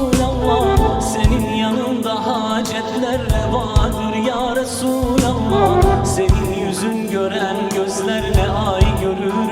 Resulallah Senin yanında hacetler revadır ya Resulallah. Senin yüzün gören gözler ne ay görür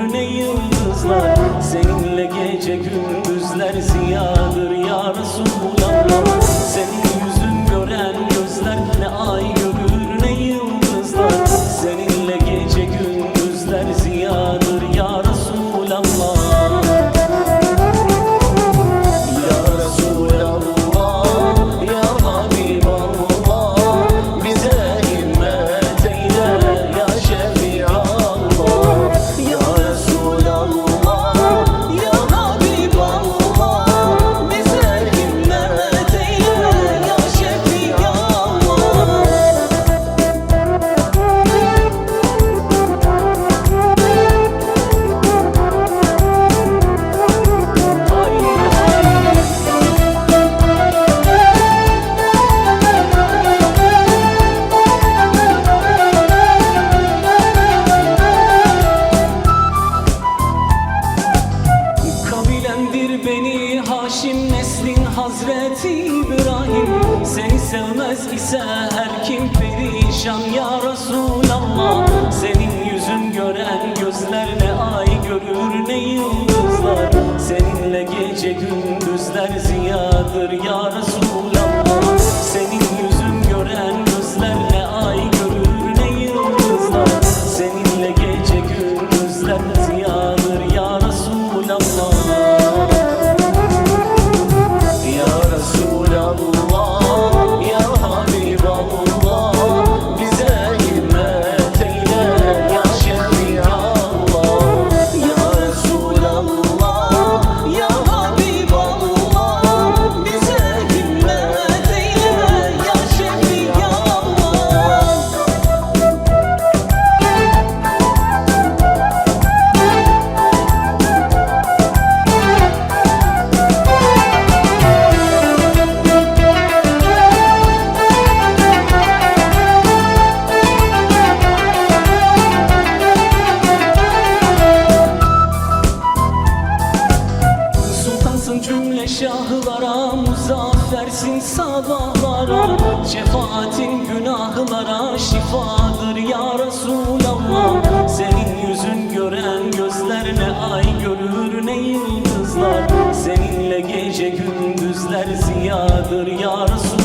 sevmez ise her kim perişan ya Resulallah. Senin yüzün gören gözler ne ay görür ne yıldızlar Seninle gece gündüzler ziyadır ya Resulallah. Senin yüzün gören gözler ne ay görür ne yıldızlar Seninle gece gündüzler ziyadır şahlara Muzaffersin sabahlara. Şefaatin günahlara Şifadır ya Resulallah. Senin yüzün gören gözler Ne ay görür ne yıldızlar Seninle gece gündüzler Ziyadır ya Resulallah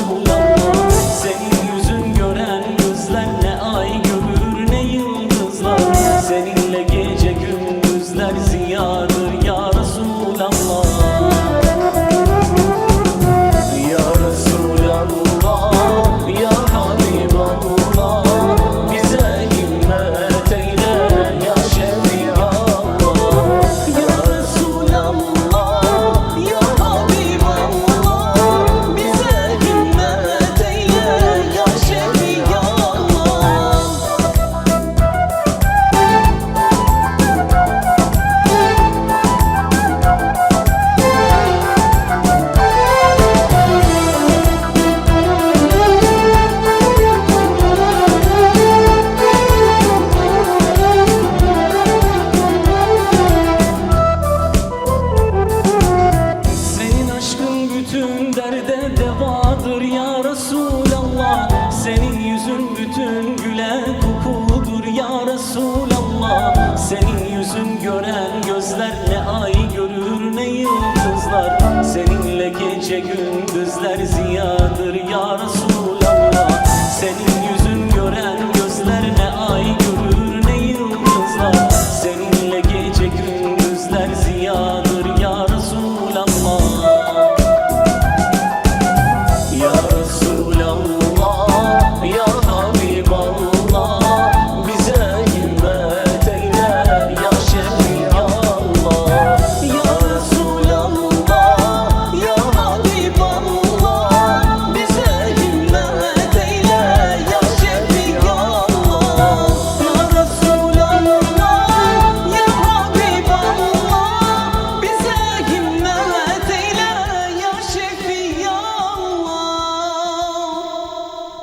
yüzün bütün güle kokudur ya Resulallah. Senin yüzün gören gözler ne ay görür ne yıldızlar Seninle gece gündüzler ziyadır